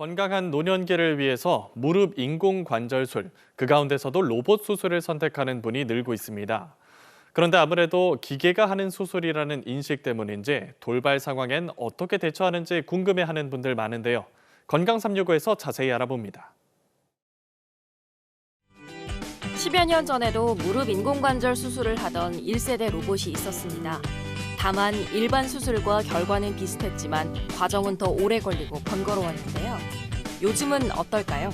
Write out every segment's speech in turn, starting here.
건강한 노년기를 위해서 무릎 인공 관절술, 그 가운데서도 로봇 수술을 선택하는 분이 늘고 있습니다. 그런데 아무래도 기계가 하는 수술이라는 인식 때문인지 돌발 상황엔 어떻게 대처하는지 궁금해하는 분들 많은데요. 건강 365에서 자세히 알아봅니다. 10여 년 전에도 무릎 인공관절 수술을 하던 1세대 로봇이 있었습니다. 다만 일반 수술과 결과는 비슷했지만 과정은 더 오래 걸리고 번거로웠는데요. 요즘은 어떨까요?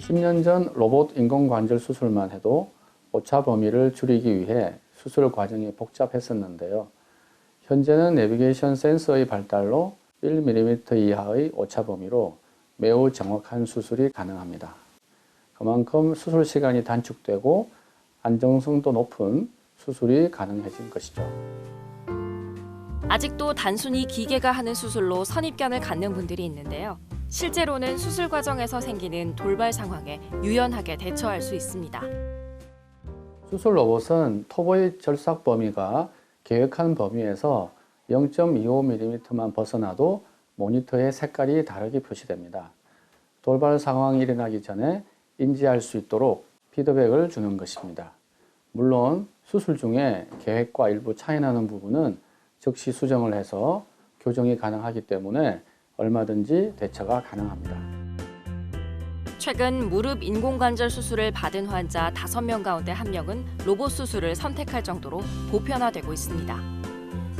10년 전 로봇 인공관절 수술만 해도 오차 범위를 줄이기 위해 수술 과정이 복잡했었는데요. 현재는 내비게이션 센서의 발달로 1mm 이하의 오차 범위로 매우 정확한 수술이 가능합니다. 그만큼 수술 시간이 단축되고 안정성도 높은 수술이 가능해진 것이죠. 아직도 단순히 기계가 하는 수술로 선입견을 갖는 분들이 있는데요. 실제로는 수술 과정에서 생기는 돌발 상황에 유연하게 대처할 수 있습니다. 수술 로봇은 톱의 절삭 범위가 계획한 범위에서 0.25mm만 벗어나도 모니터의 색깔이 다르게 표시됩니다. 돌발 상황이 일어나기 전에 인지할 수 있도록 피드백을 주는 것입니다. 물론 수술 중에 계획과 일부 차이나는 부분은 즉시 수정을 해서 교정이 가능하기 때문에 얼마든지 대처가 가능합니다. 최근 무릎 인공관절 수술을 받은 환자 5명 가운데 1명은 로봇 수술을 선택할 정도로 보편화되고 있습니다.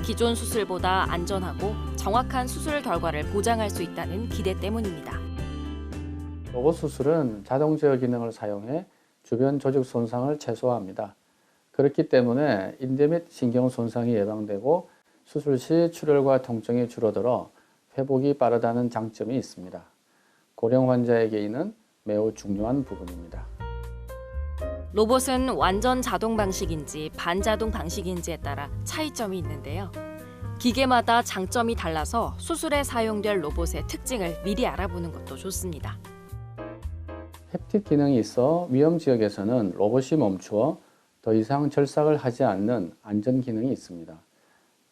기존 수술보다 안전하고 정확한 수술 결과를 보장할 수 있다는 기대 때문입니다. 로봇 수술은 자동 제어 기능을 사용해 주변 조직 손상을 최소화합니다. 그렇기 때문에 인대 및 신경 손상이 예방되고 수술 시 출혈과 통증이 줄어들어 회복이 빠르다는 장점이 있습니다. 고령 환자에게는 매우 중요한 부분입니다. 로봇은 완전 자동 방식인지 반자동 방식인지에 따라 차이점이 있는데요. 기계마다 장점이 달라서 수술에 사용될 로봇의 특징을 미리 알아보는 것도 좋습니다. 햅틱 기능이 있어 위험 지역에서는 로봇이 멈추어 더 이상 절삭을 하지 않는 안전 기능이 있습니다.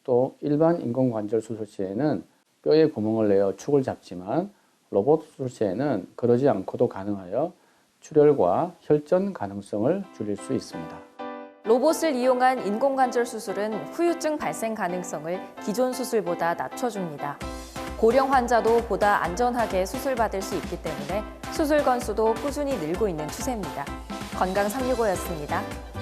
또 일반 인공관절 수술 시에는 뼈에 구멍을 내어 축을 잡지만 로봇 수술 시에는 그러지 않고도 가능하여 출혈과 혈전 가능성을 줄일 수 있습니다. 로봇을 이용한 인공관절 수술은 후유증 발생 가능성을 기존 수술보다 낮춰줍니다. 고령 환자도 보다 안전하게 수술받을 수 있기 때문에 수술 건수도 꾸준히 늘고 있는 추세입니다. 건강 365였습니다.